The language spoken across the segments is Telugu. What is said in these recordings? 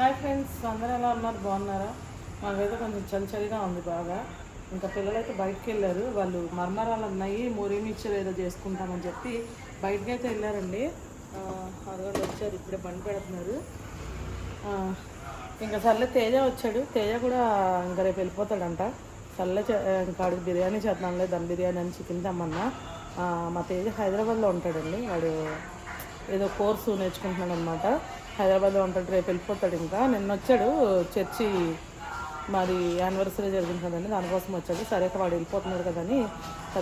హాయ్ ఫ్రెండ్స్ అందరూ ఎలా ఉన్నారు? బాగున్నారా? మాకైతే కొంచెం చలి చలిగా ఉంది బాగా. ఇంకా పిల్లలైతే బయటకు వెళ్ళారు వాళ్ళు మర్మరాలు ఉన్నాయి మూరి ఏదో చేసుకుంటామని చెప్పి బయటకి అయితే వెళ్ళారండి అదొకటి వచ్చారు ఇప్పుడే బండి పెడుతున్నారు. ఇంకా సర్లే తేజ వచ్చాడు. తేజ కూడా ఇంకా రేపు వెళ్ళిపోతాడంట. సర్లే ఇంకా ఆడికి బిర్యానీ చేద్దాంలే దమ్ బిర్యానీ అని చికెన్ తెమ్మన్నా. మా తేజ హైదరాబాద్లో ఉంటాడండి. వాడు ఏదో కోర్సు నేర్చుకుంటున్నాడు అనమాట హైదరాబాద్లో ఉంటాడు రేపు వెళ్ళిపోతాడు ఇంకా. నిన్న వచ్చాడు చర్చి మరి యానివర్సరీ జరిగింది కదండి దానికోసం వచ్చాడు. సరే వాడు వెళ్ళిపోతున్నాడు కదని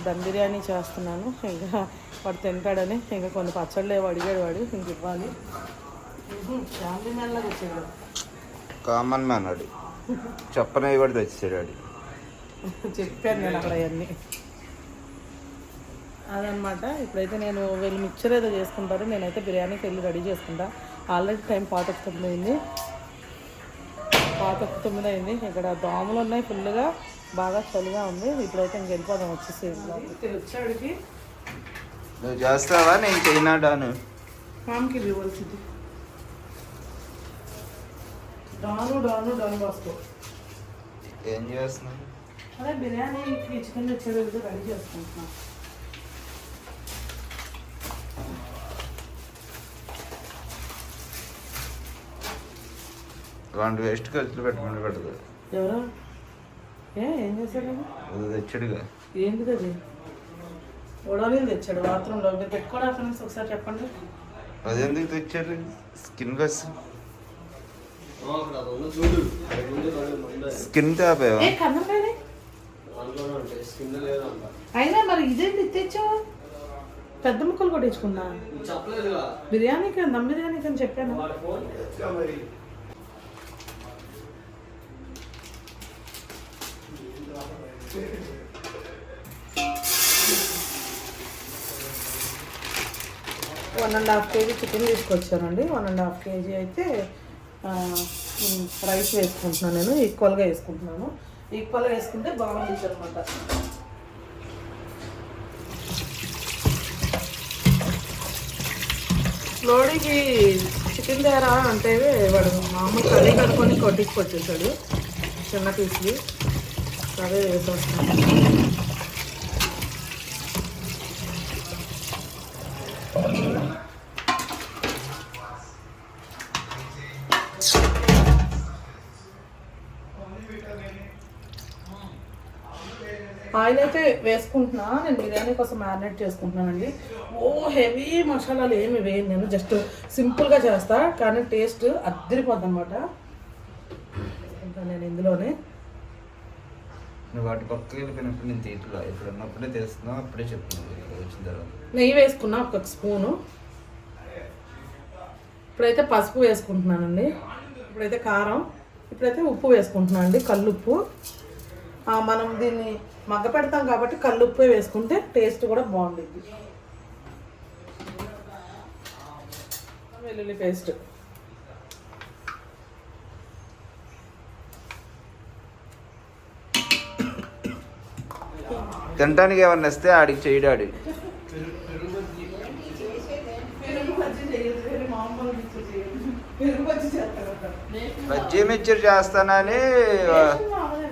దమ్ బిర్యానీ చేస్తున్నాను. ఇంకా వాడు తింటాడని ఇంకా కొన్ని పచ్చళ్ళు ఏవో అడిగాడు వాడు. ఇంక ఇవ్వాలి. ఫ్యామిలీ మ్యాన్లాగా వచ్చాడు. కామన్ మ్యాన్ చెప్పనే కూడా తెచ్చాడు ఆడి. చెప్పాను నేను అక్కడ అవన్నీ. అదనమాట. ఇప్పుడైతే నేను వీళ్ళు మిక్చర్ ఏదో చేసుకుంటారు. నేనైతే బిర్యానీకి వెళ్ళి రెడీ చేసుకుంటా. ఆల్రెడీ టైం పాతకు తొమ్మిది అయింది పాతకు తొమ్మిది అయింది ఇక్కడ దోమలు ఉన్నాయి ఫుల్గా బాగా చలిగా ఉంది. ఇప్పుడైతే ఇంక వెళ్ళిపోదాం వచ్చేసి వచ్చాడికి నువ్వు చేస్తావా? నేను చేయనాడాను. మామకి ఇవ్వాల్సింది డాను డాను డాన్ బాస్కో ఏం చేస్తున్నావు? అదే బిర్యానీ చికెన్ తెచ్చాడు రెడీ చేసుకుంటున్నాను అలాంటి వేస్ట్ ఖర్చులు పెట్టకుండా పెట్టదు ఎవరు? ఏ ఏం చేశాడు? తెచ్చాడుగా. ఏంటిది అది? తెచ్చాడు బాత్రూంలో. మీరు పెట్టుకోవడా ఫ్రెండ్స్ ఒకసారి చెప్పండి. అది ఎందుకు తెచ్చారు? స్కిన్ బస్ స్కిన్ అయినా మరి ఇదేంటి తెచ్చావు? పెద్ద ముక్కలు కూడా తెచ్చుకున్నా బిర్యానీకి దమ్ బిర్యానీకి అని చెప్పాను. One and half KG chicken తీసుకొచ్చానండి. వన్ అండ్ హాఫ్ కేజీ అయితే రైస్ వేసుకుంటున్నాను నేను. ఈక్వల్గా వేసుకుంటున్నాను. ఈక్వల్గా వేసుకుంటే బాగుంటుంది అనమాట లోడీకి చికెన్ దగ్గర అంటే వాడు మామూలు కర్రీ కనుక్కొని కొట్టించుకొచ్చేసాడు. చిన్న పీసులు అదే వేసేస్తాను ఆయిల్ అయితే వేసుకుంటున్నా నేను బిర్యానీ కోసం మ్యారినేట్ చేసుకుంటున్నానండి. ఓ హెవీ మసాలాలు ఏమి వేయను నేను జస్ట్ సింపుల్గా చేస్తా కానీ టేస్ట్ అద్దరిపోద్ది అనమాట ఇంకా నేను ఇందులోనే నువ్వు వాటి పక్కకి వెళ్ళిపోయినప్పుడు నేను తీయట్లా. ఇప్పుడు ఉన్నప్పుడే తెస్తున్నావు అప్పుడే చెప్తున్నావు వచ్చిన తర్వాత. నెయ్యి వేసుకున్నా ఒక స్పూను. ఇప్పుడైతే పసుపు వేసుకుంటున్నానండి. ఇప్పుడైతే కారం. ఇప్పుడైతే ఉప్పు వేసుకుంటున్నాను అండి కల్లుప్పు. మనం దీన్ని మగ్గ పెడతాం కాబట్టి కల్లుప్పు వేసుకుంటే టేస్ట్ కూడా బాగుంటుంది వెల్లుల్లి పేస్ట్. తినడానికి ఏమన్నా ఇస్తే ఆడికి చేయడాడు పెరుగు బజ్జీ మిక్చర్ చేస్తానని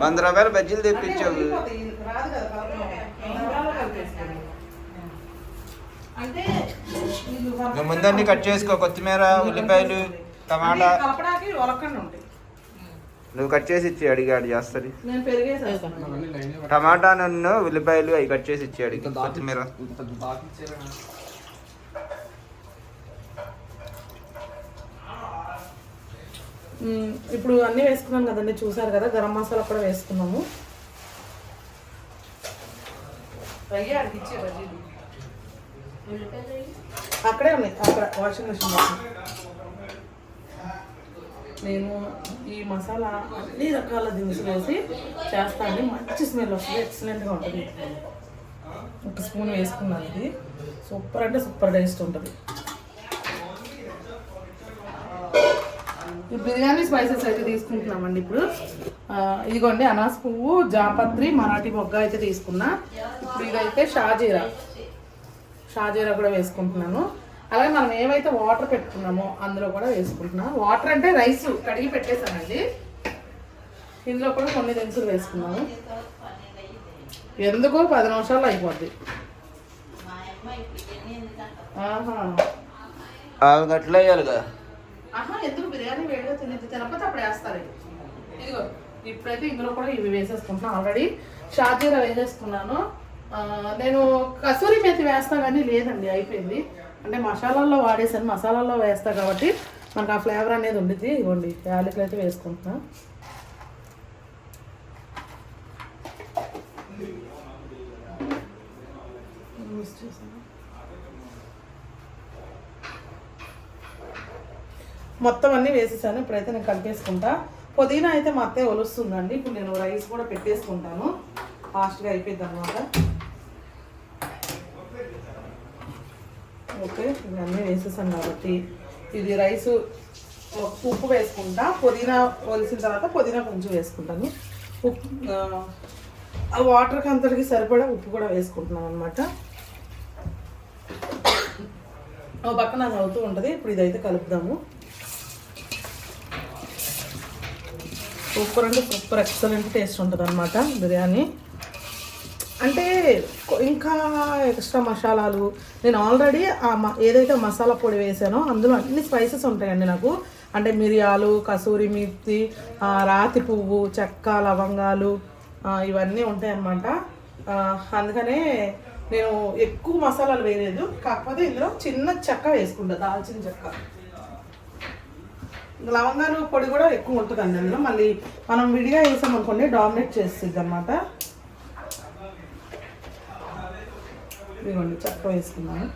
వంద రూపాయలు బజ్జీలు తెప్పించావు. ముందన్నీ కట్ చేసుకో కొత్తిమీర ఉల్లిపాయలు టమాటా అన్నీ కలపడానికి ఒలకండి ఉంటాయి నువ్వు కట్ చేసి ఇచ్చి అడిగాడు చేస్తుంది. టమాటా నన్ను ఉల్లిపాయలు అవి కట్ చేసి ఇచ్చి అడిగి. కొత్తిమీర. ఇప్పుడు అన్నీ వేసుకున్నాను కదండి చూసారు కదా గరం మసాలా కూడా వేసుకున్నాము. అక్కడే ఉన్నాయి అక్కడ వాషింగ్ మిషన్ నేను ఈ మసాలా అన్ని రకాల దినుసులు వేసి చేస్తాను మంచి స్మెల్ వస్తుంది. ఎక్సలెంట్గా ఉంటుంది. ఒక స్పూన్ వేసుకున్నాను ఇది. సూపర్ అంటే సూపర్ టేస్ట్ ఉంటుంది. బిర్యానీ స్పైసెస్ అయితే తీసుకుంటున్నామండి ఇప్పుడు. ఇదిగోండి అనాస్ పువ్వు జాపత్రి మరాఠీ మొగ్గ అయితే తీసుకున్నా. ఇప్పుడు ఇదైతే షాజీరా. షాజీరా కూడా వేసుకుంటున్నాను. అలాగే మనం ఏమైతే వాటర్ పెట్టుకున్నామో అందులో కూడా వేసుకుంటున్నాం. వాటర్ అంటే రైస్ కడిగి పెట్టేశానండి. ఇందులో కూడా కొన్ని దినుసులు వేసుకున్నాము. ఎందుకో పది నిమిషాల్లో అయిపోద్ది. అట్లా వేయాలిగా. ఆహా ఎందుకు బిర్యానీ వేడిగా తినేది? తినకపోతే అప్పుడు వేస్తారు. ఇదిగో ఇప్పుడైతే ఇందులో కూడా ఇవి వేసేసుకుంటున్నాను ఆల్రెడీ షాజీరా వేసేసుకున్నాను. నేను కసూరి మేతి వేస్తా కానీ లేదండి అయిపోయింది. అంటే మసాలాల్లో వాడేసాను మసాలాల్లో వేస్తా కాబట్టి మనకు ఆ ఫ్లేవర్ అనేది ఉండిద్ది. ఇవ్వండి యాలకులు అయితే వేసుకుంటున్నా. మొత్తం అన్నీ వేసేసాను. ఇప్పుడైతే నేను కలిపేసుకుంటా. పుదీనా అయితే మా అత్తే ఒలుస్తుందండి. ఇప్పుడు నేను రైస్ కూడా పెట్టేసుకుంటాను. ఫాస్ట్గా అయిపోయింది అనమాట ఓకే ఇవన్నీ వేసేసాను కాబట్టి ఇది రైస్ ఉప్పు వేసుకుంటా పుదీనా వలిసిన తర్వాత పుదీనా కొంచెం వేసుకుంటాను. ఉప్పు ఆ, వాటర్కి అంతటికి సరిపడా ఉప్పు కూడా వేసుకుంటున్నాం అనమాట ఓ పక్కన అది అవుతూ ఉంటుంది ఇప్పుడు ఇదైతే కలుపుదాము. సూపర్ అంటే సూపర్ ఎక్సలెంట్ టేస్ట్ ఉంటుంది అనమాట బిర్యానీ. అంటే ఇంకా ఎక్స్ట్రా మసాలాలు నేను ఆల్రెడీ ఆ మ ఏదైతే మసాలా పొడి వేసానో అందులో అన్ని స్పైసెస్ ఉంటాయండి నాకు. అంటే మిరియాలు కసూరి మిర్చి రాతి పువ్వు చెక్క లవంగాలు ఇవన్నీ ఉంటాయన్నమాట. అందుకనే నేను ఎక్కువ మసాలాలు వేయలేదు. కాకపోతే ఇందులో చిన్న చెక్క వేసుకుంటా దాల్చిన చెక్క. లవంగాలు పొడి కూడా ఎక్కువ ఉంటుందండి అందులో. మళ్ళీ మనం విడిగా వేసాం అనుకోండి డామినేట్ చేస్తుంది అనమాట ఇదిగోండి చెక్క వేసుకున్నాను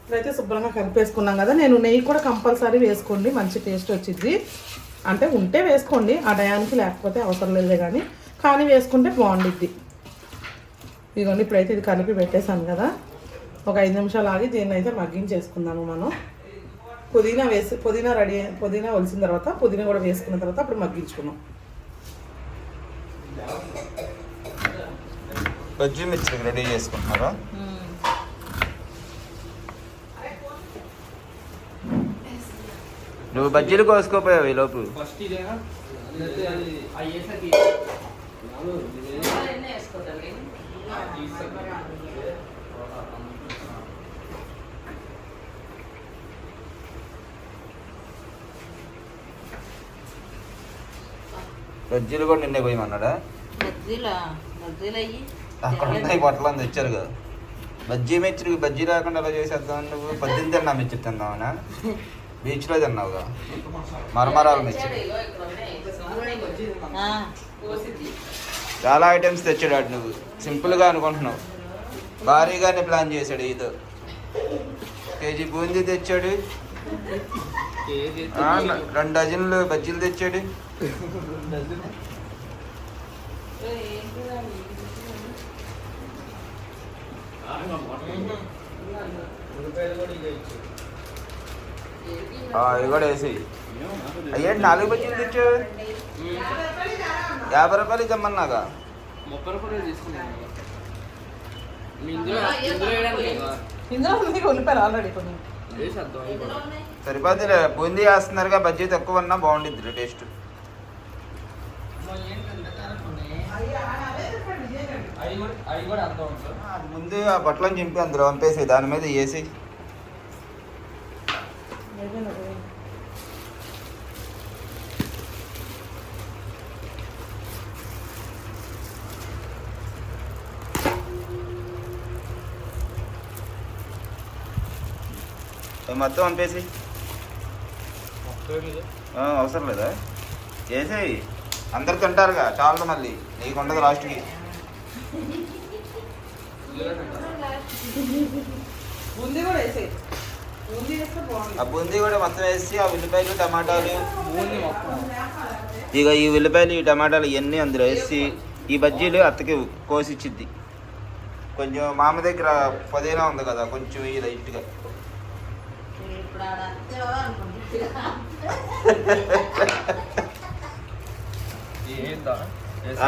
ఇప్పుడైతే శుభ్రంగా కలిపేసుకున్నాం కదా నేను నెయ్యి కూడా కంపల్సరీ వేసుకోండి మంచి టేస్ట్ వచ్చింది అంటే ఉంటే వేసుకోండి ఆ టయానికి లేకపోతే అవసరం లేదే కానీ కానీ వేసుకుంటే బాగుండిద్ది. ఇదిగోండి ఇప్పుడైతే ఇది కలిపి పెట్టేశాను కదా. ఒక ఐదు నిమిషాలు ఆగి దీన్ని అయితే మగ్గించేసుకుందాము మనం. పుదీనా వేసి పుదీనా రెడీ పుదీనా ఒలిసిన తర్వాత పుదీనా కూడా వేసుకున్న తర్వాత అప్పుడు మగ్గించుకున్నాం బజ్జీ మిర్చికి రెడీ చేసుకుంటున్నారా? నువ్వు బజ్జీలు కోసుకోపోయావు ఈ లోపు. ఫస్ట్ ఇదేనా లేకపోతే అది అయ్యేసరికి బజ్జీలు కూడా నిన్నే పోయమన్నాడా? బజ్జీలా? బజ్జీలు అయ్యి అక్కడ ఉన్నాయి బట్టలు తెచ్చారు కదా. బజ్జీ మిర్చికి బజ్జీ లేకుండా ఎలా చేసేద్దాం నువ్వు పద్దెనిమిది తిన్నా మిర్చి తిన్నావునా? బీచ్లో తిన్నావుగా? మరమరాల మిర్చి ఆ, చాలా ఐటమ్స్ తెచ్చాడు వాడు నువ్వు. సింపుల్గా అనుకుంటున్నావు. భారీగానే ప్లాన్ చేశాడు ఈతో కేజీ బూందీ తెచ్చాడు. రెండు డజన్లు బజ్జీలు తెచ్చాడు ఉల్లిపాయలు కూడా ఇదే ఇచ్చాడు ఆ, ఇవి కూడా వేసి. అయ్యేంటి నాలుగు బజ్జీలు తెచ్చావు? యాభై రూపాయలు తెమ్మన్నాగా ముప్పై రూపాయలు తీసుకున్నాను. సరిపోతే బూందీ వేస్తున్నారుగా బజ్జీ తక్కువ ఉన్నా బాగుండిద్ది టేస్ట్ అవి కూడా అవి కూడా అంత ఉంటుంది? ముందు ఆ బట్టలను చింపి అందులో పంపేసి దాని మీద వేసి మొత్తం పంపేసి అవసరం లేదా? చేసేయి అందరు తింటారుగా చాలా మళ్ళీ. నీకు ఉండదు లాస్ట్కి. బూందీ కూడా వేసేయి. బూందీ వేస్తే బాగుంది ఆ బూందీ కూడా మొత్తం వేసి ఆ ఉల్లిపాయలు టమాటాలు. ఇక ఈ ఉల్లిపాయలు ఈ టమాటాలు ఇవన్నీ అందులో వేసి ఈ బజ్జీలు అత్తకి కోసిచ్చిద్ది. కొంచెం మామ దగ్గర పుదీనా ఉంది కదా కొంచెం ఈ లైట్గా.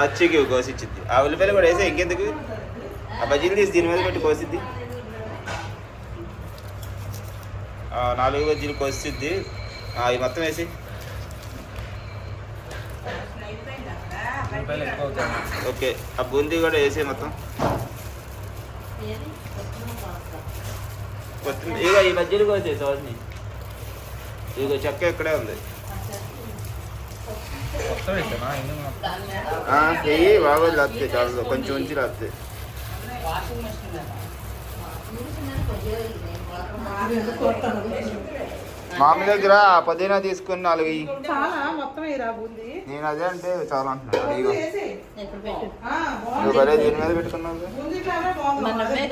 అచ్చికి కోసిచ్చిద్ది. ఆ ఉల్లిపాయలు కూడా వేసి ఇంకెందుకు? ఆ బజ్జీలు తీసి దీని మీద పెట్టి కోసిద్ది. నాలుగు బజ్జీలు కోసిద్ది. ఇవి మొత్తం వేసి. ఓకే ఆ బూందీ కూడా వేసి మొత్తం. కొత్తిమీర ఇక ఈ బజ్జీలు కోసేసి వాటిని ఇక చెక్క ఇక్కడే ఉంది. వెయ్యి బాగోదు లేకపోతే చాలు కొంచెం ఉంచి లేకపోతే చూసినాను కొద్దిగా ఇది వాటర్ అది ఎందుకు కొడతాను? మామి దగ్గర పుదీనా తీసుకుని నాలుగు నేను అదే అంటే చాలా అంటున్నాను. నువ్వు భలే దీని మీద పెట్టుకున్నావు అదే.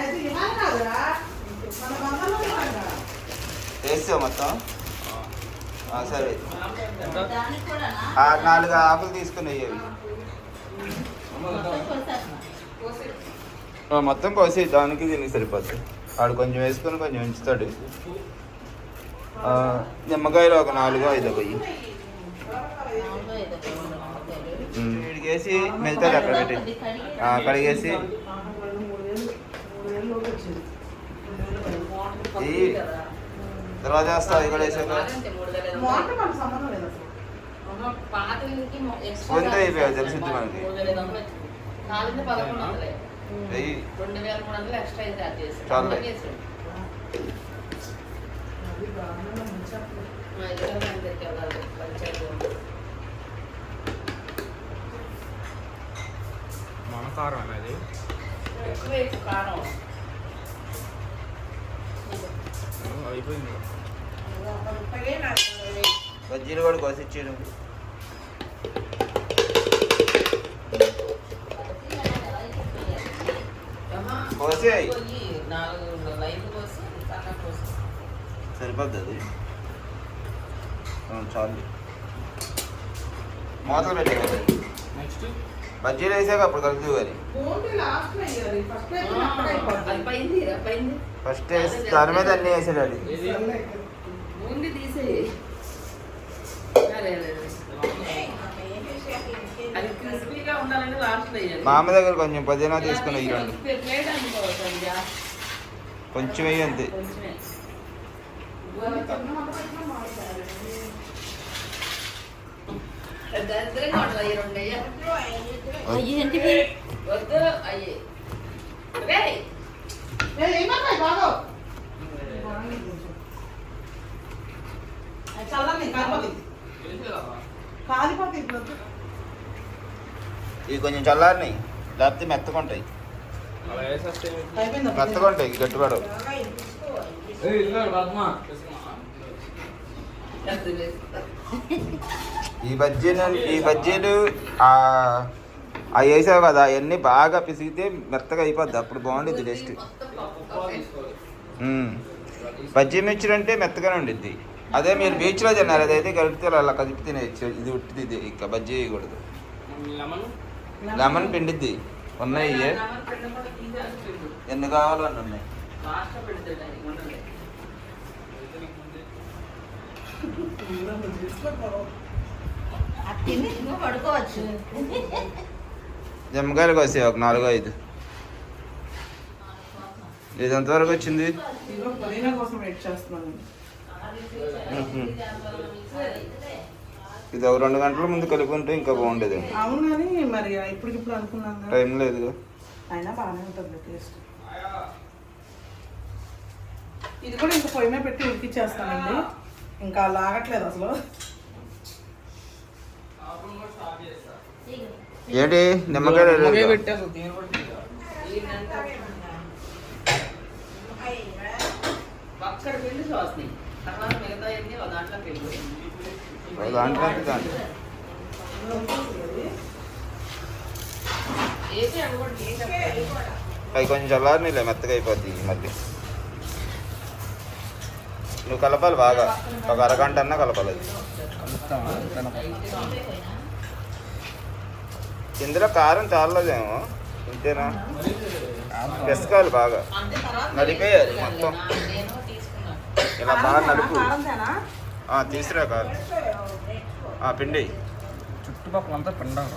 అది. వేసావు మొత్తం? సరే. ఆ నాలుగు ఆకులు తీసుకుని మొత్తం కోసి దానికి దీనికి సరిపోతుంది వాడు కొంచెం వేసుకొని కొంచెం ఉంచుతాడు. నిమ్మకాయలు ఒక నాలుగు ఐదు పోయి వేసి మెల్తాడు అక్కడ పెట్టి. ఆ, కడిగేసి. ఈ తర్వాత వేస్తా అది కూడా వేసాక మోటార్ మనకు సంబంధం లేదు అసలు. ముందే అయిపోయావు తెలిసింది మనకి. కాలింది పదకొండు వందలే. వెయ్యి. రెండు వేల మూడు వందలు ఎక్స్ట్రా చార్జ్ చేసి చాలులే. అది బాగానే ముంచేస్తుంది. మా ఇద్దరు మేము తెచ్చేవాళ్ళు పంచాయతీ మన కారం అనేది ఎక్కువ ఎక్కువ కారం అయిపోయింది. బజ్జీలు కూడా కోసి ఇచ్చేయడం కోసి సరిపోద్ది అది. చాలు. మూతలు పెట్టి నెక్స్ట్. బజ్జీలు వేసాక అప్పుడు కలుగుతుంది కానీ ఫస్ట్ దాని మీద అన్నీ వేసాడు అది. ఏది? ముందు తీసేయి. అరే, అరే, అరే. అది క్రిస్పీగా ఉండాలంటే లాస్ట్ వేయాలి మా అమ్మ దగ్గర కొంచెం పుదీనా తీసుకుని వేయండి. సంధ్య. కొంచెం వేయి అంతే వద్దు అయ్యి. ఇవి కొంచెం చల్లారినాయి లేకపోతే మెత్తగా ఉంటాయి అలా వేసేస్తే అయిపోయిందా? మెత్తగా ఉంటాయి గట్టిపడవు. పద్మ. ఈ బజ్జీలు ఈ బజ్జీలు ఆ అవి వేసావు కదా అవన్నీ బాగా పిసిగితే మెత్తగా అయిపోద్ది. అప్పుడు బాగుండిద్ది టేస్ట్. మ్మ్. బజ్జీ మిర్చి అంటే మెత్తగానే ఉండిద్ది. అదే మీరు బీచ్లో తిన్నారు అదైతే కలిపితే అలా కలిపి తినేయచ్చు. ఇది ఉట్టిది ఇది ఇక బజ్జీ వేయకూడదు లెమన్? పిండిద్ది. ఉన్నాయి. ఎన్ని కావాలో అన్ని ఉన్నాయి. పడుకోవచ్చు. నిమ్మకాయలు కోసే ఒక నాలుగు ఐదు. ఇది ఎంతవరకు వచ్చింది. ఇది ఒక రెండు గంటల ముందు కలుపుకుంటే ఇంకా బాగుండేది. అవును కానీ మరి ఇప్పటికిప్పుడు అనుకున్నాను కదా. Time taste. ఇది కూడా ఇంకా పొయ్యి మీద పెట్టి ఉడికిచ్చేస్తానండి. ఇంకా లాగట్లేదు అసలు. ఏంటి? దాంట్లో అవి తీసేస్తారు. అవి కొంచెం చల్లారినిలే మెత్తగా అయిపోద్ది ఈ మధ్య. నువ్వు కలపాలి బాగా. ఒక అరగంట అన్నా కలపాలి అది. ఇందులో కారం చాలలేదేమో ఇంతేనా? పెసకాలి బాగా. నలిపేయాలి మొత్తం. ఇలా బాగా నలుపు. ఆ, తీసురా కారం. ఆ, పిండి. చుట్టుపక్కల అంతా పిండం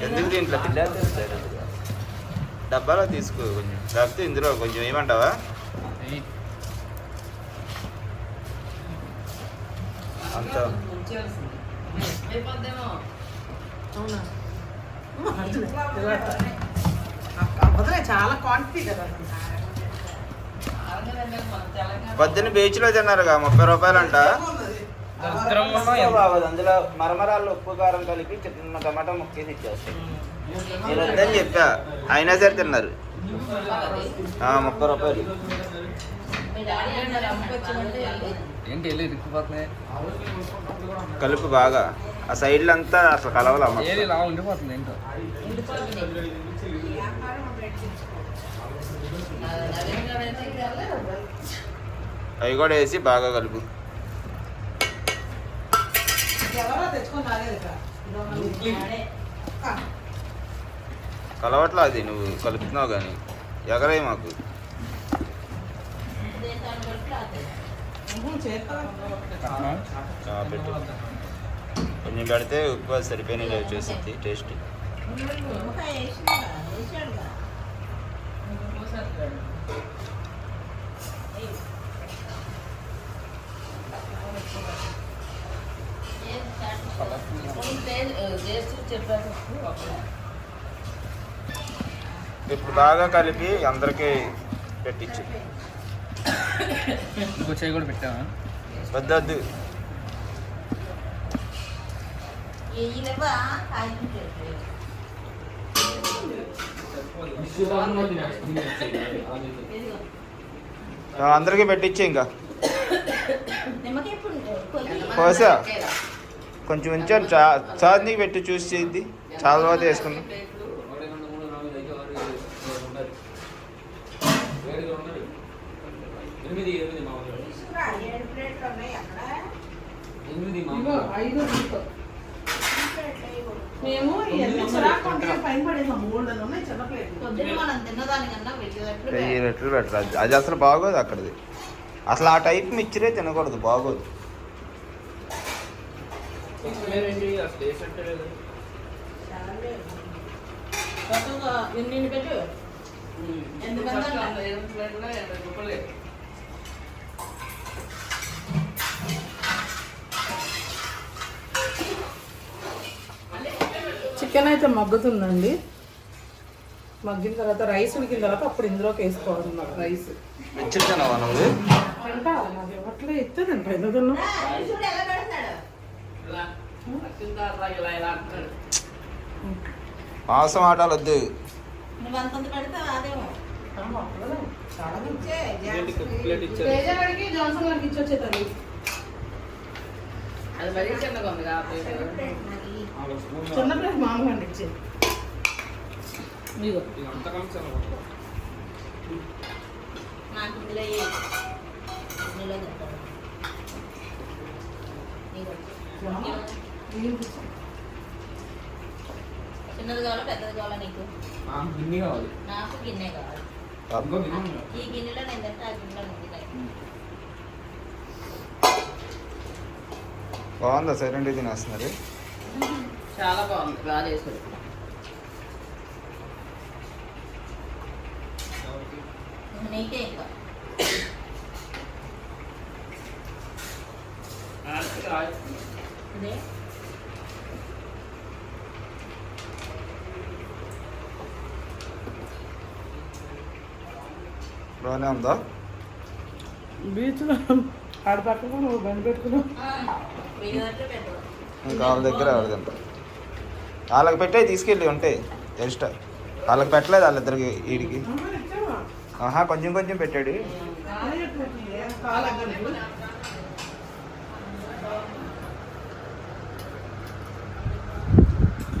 ఎందుకు దీంట్లో? పిల్లలు డబ్బాలో తీసుకో కొంచెం. లేకపోతే ఇందులో కొంచెం ఏమంటావా? అంత. చాలా క్వాంటిటీ కదా బీచ్లో తిన్నారుగా ముప్పై రూపాయలు అంట అందులో మరమరాలు ఉప్పు కారం కలిపి చిన్న టమాటా ముక్కేసి ఇచ్చేస్తాయి నేను వద్దని చెప్పా. అయినా సరే తిన్నారు. ముప్పై రూపాయలు. ఏంటి వెళ్ళి ఇరుక్కుపోతున్నాయి కలుపు బాగా. ఆ సైడ్లు అంతా అసలు కలవలా. ఏది ఇలా ఉండిపోతుంది ఏంటో. అవి కూడా వేసి బాగా కలుపు. కలవట్లా అది నువ్వు కలుపుతున్నావు కానీ. ఎగరే మాకు. పెట్టు కొంచెం పెడితే ఉప్పు అది సరిపోయిన చేసింది టేస్ట్. ఇప్పుడు ఇప్పుడు బాగా కలిపి అందరికీ పెట్టించు. ఇంకో చేయి కూడా పెట్టావా? వద్దద్దు అందరికీ పెట్టించే ఇంకా. కోసా? కొంచెం ఉంచాను. చా చార్ని పెట్టి చూసి చేద్ది చాలా తర్వాత వేసుకున్నాం ఎనిమిది ఎనిమిది మామూలు తీసుకురా ఏడు ప్లేట్లు ఉన్నాయి అక్కడ. ఎనిమిది ఇదిగో, మామూలు ఐదు దీంతో. ప్లేట్లు ఇవ్వు. మేము ఎన్ని చిరాకు ఉంటే పైన పడేసాం మూడు ఉన్నాయి చిన్న ప్లేట్లు. పొద్దున్న మనం తిన్నదానికన్నా వెళ్ళేటప్పుడు వెయ్యి రెట్లు పెట్టరు అది- అది అసలు బాగోదు అక్కడిది. అసలు ఆ టైప్ మిక్చరే తినకూడదు బాగోదు. ఏంటి? అసలు వేసంటే లేదు. కొత్తగా ఎన్ని ఎన్ని పెట్టు ఎందుకంటే ఫస్ట్ వంద ఎనిమిది ప్లేట్లో ఎనభై రూపాయలు చికెన్ అయితే మగ్గుతుందండి. మగ్గిన తర్వాత రైస్ ఉడికిన తర్వాత అప్పుడు ఇందులోకి వేసుకోవాలి రైస్. మిక్చర్ తినవా నువ్వు? తింటా నాకు ఎవట్లో ఇస్తే తింటా ఎందుకు తిన్నావు? చూడు ఎలా పెడతాడు ఇలా కింద రా ఇలా ఇలా అంటాడు మాంసం ఆటాలు వద్దు నువ్వు అంతంత పెడతావు అదేమో ఆ, అప్పుడే చాలా. ఇచ్చే గారికి జాన్సన్ గారికి అది మరీ చిన్నగా ఉంది ప్లేట్ చిన్న ప్లేట్ మామూలు అండి అంత కలిసి నాకు ఇందులో ఇందులో. చిన్నది కావాలా పెద్దది కావాలా నీకు? గిన్నె కావాలి. నాకు గిన్నె కావాలి. ఉంది. ఈ గిన్నెలో నేను తింటే ఆ గిన్నెలో నువ్వు తినాలి. బాగుందా సైలెంట్ తినేస్తున్నారు చాలా బాగుంది బాగా చేశాడు ఇంక నీకే ఇంకా ఇదే బాగానే ఉందా బీచ్లో ఆడ పక్కన నువ్వు బండి పెట్టుకున్నావు వెయ్యి పెట్టు ఇంకా వాళ్ళ దగ్గర ఎవరిదంట వాళ్ళకి పెట్టే తీసుకెళ్ళి ఉంటాయి ఎక్స్ట్రా. వాళ్ళకి పెట్టలేదు వాళ్ళిద్దరికి వీడికి. ఆహా కొంచెం కొంచెం పెట్టాడు.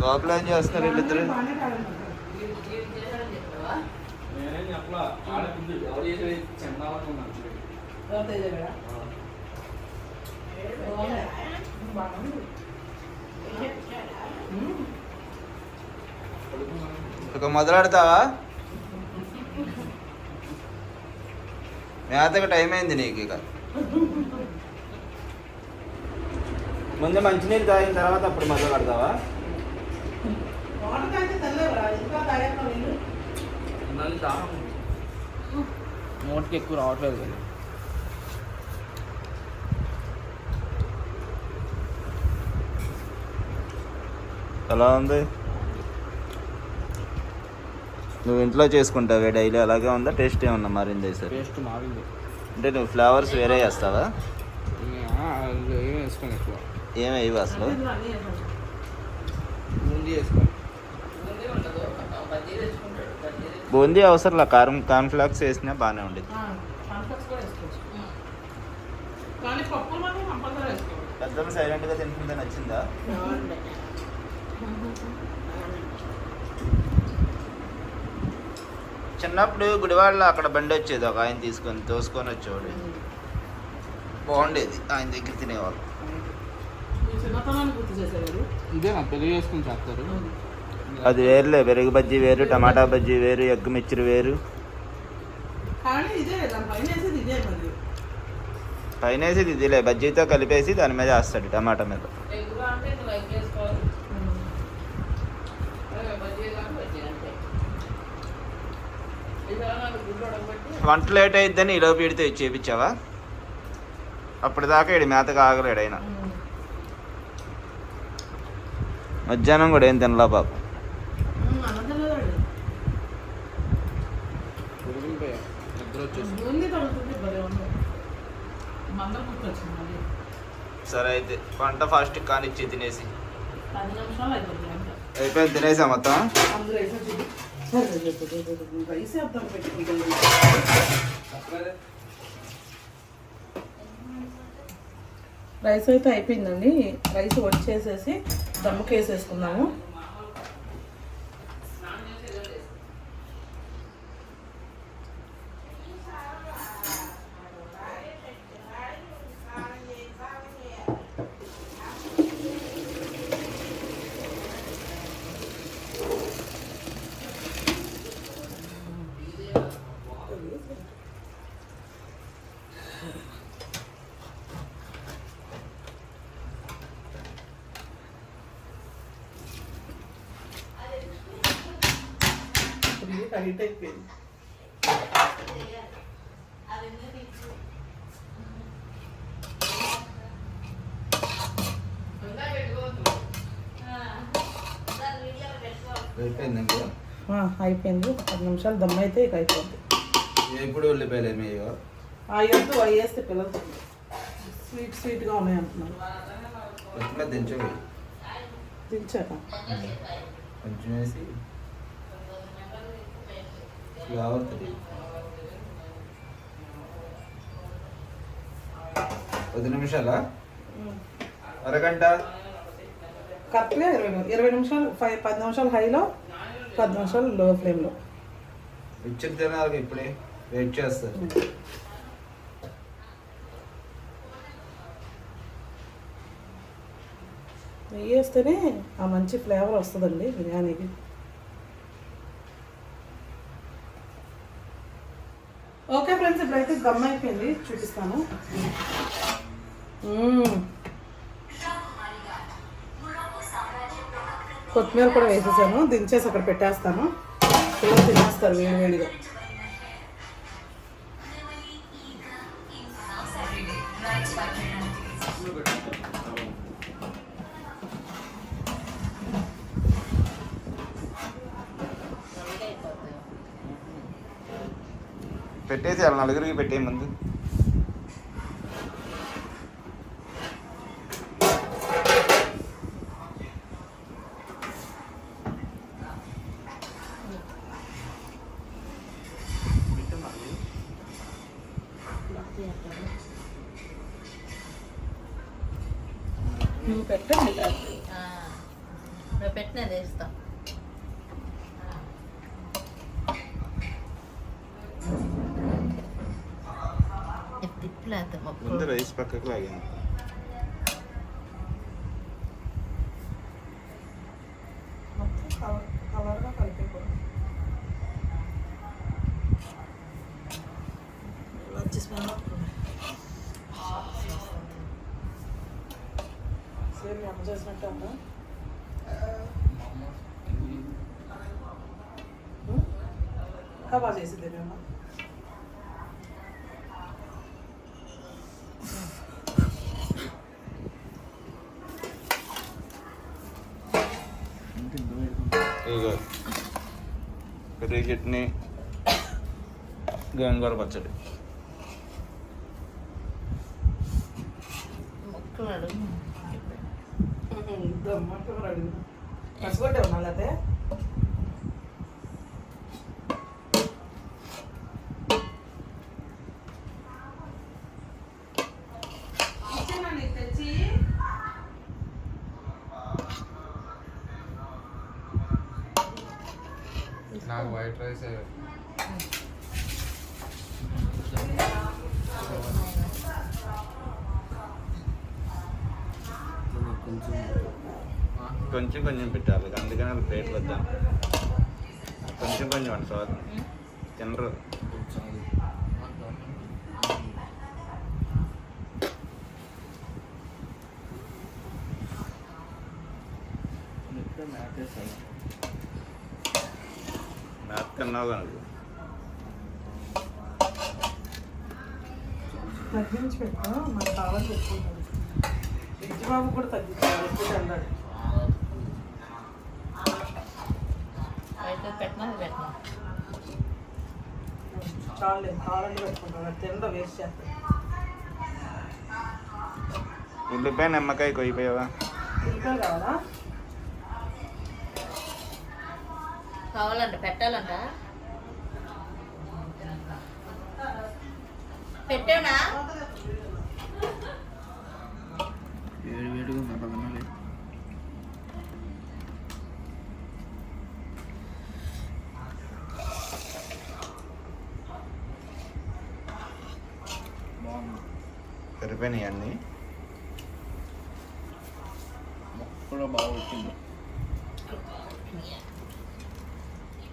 లోపల ఏం చేస్తున్నారు వీళ్ళిద్దరు నేనేం చెప్పలా? ఆడపిల్లి ఇక మొదలెడతావా? మేతకు టైం అయింది నీకు ఇక. ముందు మంచినీళ్ళు తాగిన తర్వాత అప్పుడు మొదలు దాహం నోటికి ఎక్కువ రావట్లేదు కదా ఎలా ఉంది. నువ్వు ఇంట్లో చేసుకుంటావే డైలీ అలాగే ఉందా? టేస్ట్ ఏమన్నా మారింది సార్? టేస్ట్ మారింది. అంటే నువ్వు ఫ్లేవర్స్ వేరే చేస్తావా? ఇంకా అందులో ఏం వేసుకోను ఎక్కువ. ఏమేవి అసలు. బూందీ అవసరం కారం కాన్ఫ్లాక్స్ వేసినా బాగానే ఉండేది పెద్దలు సైలెంట్గా తింటుంటే నచ్చిందా బాగుంది చిన్నప్పుడు గుడివాడలో అక్కడ బండి వచ్చేది. ఒక ఆయన తీసుకొని తోసుకొని వచ్చేవాడు. బాగుండేది. ఆయన దగ్గర తినేవాళ్ళు. మీ చిన్నతనాన్ని గుర్తు చేసేవారు ఇదే నా పెళ్ళి చేసుకుని చేస్తారు. అది వేరులే. పెరుగు బజ్జీ వేరు టమాటా బజ్జీ వేరు ఎగ్ మిక్చర్ వేరు. కానీ ఇదే దాని పైన వేసేది ఇదిలే. బజ్జీతో కలిపేసి దాని మీద వేస్తాడు టమాటా మీద ఎక్కువ అంటే ఇంకా లైక్ చేసుకోవాలి అలాగే బజ్జీ కానీ బజ్జీ అంతే ఇవాళ నాకు గుడ్డు ఉడకబెట్టి వంట లేట్ అయిద్దని వీడితో ఇచ్చి చేపించావా? అప్పటిదాకా ఇడు మేతగా ఆగలేడు ఆయన మధ్యాహ్నం కూడా ఏం తినలా మళ్ళీ సరే అయితే వంట ఫాస్ట్ కానిచ్చి తినేసి. అయిపోయింది తినేసా మొత్తం? అందులో వేసేది రైస్ పెట్టి రైస్ అయితే అయిపోయిందండి. రైస్ వంచేసేసి దమ్ముకేసేసుకున్నాము అయిపోయింది. అయిపోయింది. పది నిమిషాలు దమ్ అయితే ఇక అయిపోద్ది. ఎప్పుడు ఉల్లిపాయలు ఏమేయో ఆ ఎద్దు అవి వేస్తే పిల్లలు. స్వీట్ స్వీట్గా ఉన్నాయి అంటున్నారు. దించవి? దించాక. కొంచెం వేసి ఫ్లవర్ పది నిమిషాలా? అరగంట? కరెక్ట్గా ఇరవై ఇరవై నిమిషాలు ఫైవ్ పది నిమిషాలు హైలో పది నిమిషాలు లో ఫ్లేమ్లో. ఇచ్చిన తినాలి ఇప్పుడే. వెయిట్ చేస్తారు నెయ్యి వేస్తేనే ఆ మంచి ఫ్లేవర్ వస్తుందండి బిర్యానీకి ఓకే గమ్ దమ్ అయిపోయింది చూపిస్తాను. కొత్తిమీర కూడా వేసేసాను దించేసి అక్కడ పెట్టేస్తాను. పిల్లలు తినేస్తారు వేడి వేడిగా. వాళ్ళ నలుగురికి పెట్టే ముందు. నువ్వు పెట్టండి నువ్వు పెట్టినది వేస్తాం తిప్పలేదు ముందు రైస్ పక్కకు లాగాను మొత్తం కలర్ కలర్గా కలిపేకూడదు మంచి స్మెల్ వస్తుంది సేమ్ మీ అమ్మ చేసినట్టు అమ్మ ఇంకా బాగా చేసింది మీ అమ్మ ఇదిగో కర్రీ చట్నీ గోంగూర పచ్చడి ముక్కున్నాడు దమ్మంటున్నాడు అడుగు. రైస్ కొంచెం కొంచెం కొంచెం పెట్టాలి. అందుకని అది ప్లేట్లు వద్దాం. కొంచెం కొంచెం అండి సార్. తినరు. మ్యాట్ వేసాను నాకు తిన్నావు కనుక తగ్గించి పెట్టా మనకు కావాలి బాబు కూడా తగ్గించాలి ఎక్కువ అన్నాడు. అయితే పెట్టినా పెట్టినా? చాలు కావాలంటే పెట్టుకుంటాను తినడం వేస్ట్ చేస్తాను ఉల్లిపాయ నిమ్మకాయ కొయ్యిపోయావా? ఇంకా కావాలా? కావాలంట పెట్టాలంట. పెట్టానా? సరిపోయినాయి అన్నీ? మొక్కలు బాగా వచ్చింది.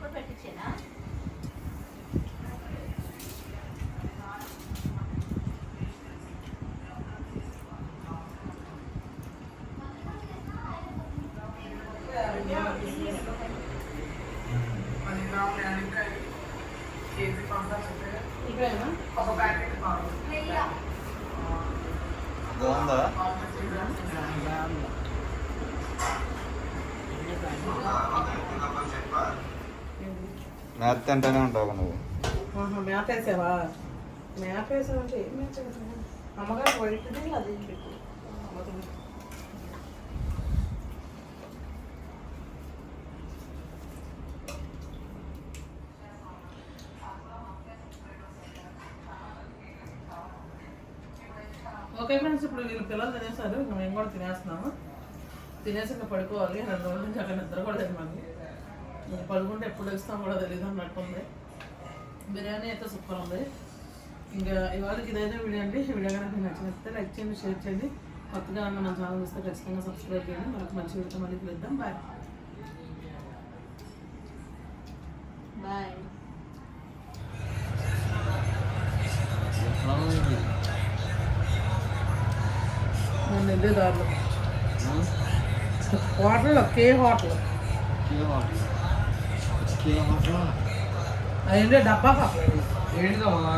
ఇప్పుడు పెట్టించేనా ఇవేనా బాగుందా మేత తింటానే ఉంటావు నువ్వు. ఆహా, వేసావా వేసావంటే ఏం అమ్మగారు వైట్ది అది పెట్టు. ఓకే ఫ్రెండ్స్ ఇప్పుడు వీళ్ళు పిల్లలు తినేసారు. మేము కూడా తినేస్తున్నాము. తినేసి ఇంకా పడుకోవాలి. రెండు రోజుల నుంచి అక్కడ నిద్ర కూడా లేదు పడుకుంటే ఎప్పుడు ఇస్తాం కూడా తెలియదు అన్నట్టు ఉంది. బిర్యానీ అయితే సూపర్ ఉంది. ఇంకా ఇవాళ ఇదైతే వీడియో అండి. ఈ వీడియో కనుక మీకు నచ్చినట్లయితే లైక్ చేయండి షేర్ చేయండి. కొత్తగా ఉన్న మన ఛానల్ వస్తే ఖచ్చితంగా సబ్స్క్రైబ్ చేయండి. మనకు మంచి వీడియో మళ్ళీ పిలుద్దాం బాయ్ బాయ్ నేను వెళ్ళే దారిలో. హోటల్ హోటల్ కే హోటల్ అదేంటి డబ్బా కావాలి ఏంటిదమ్మా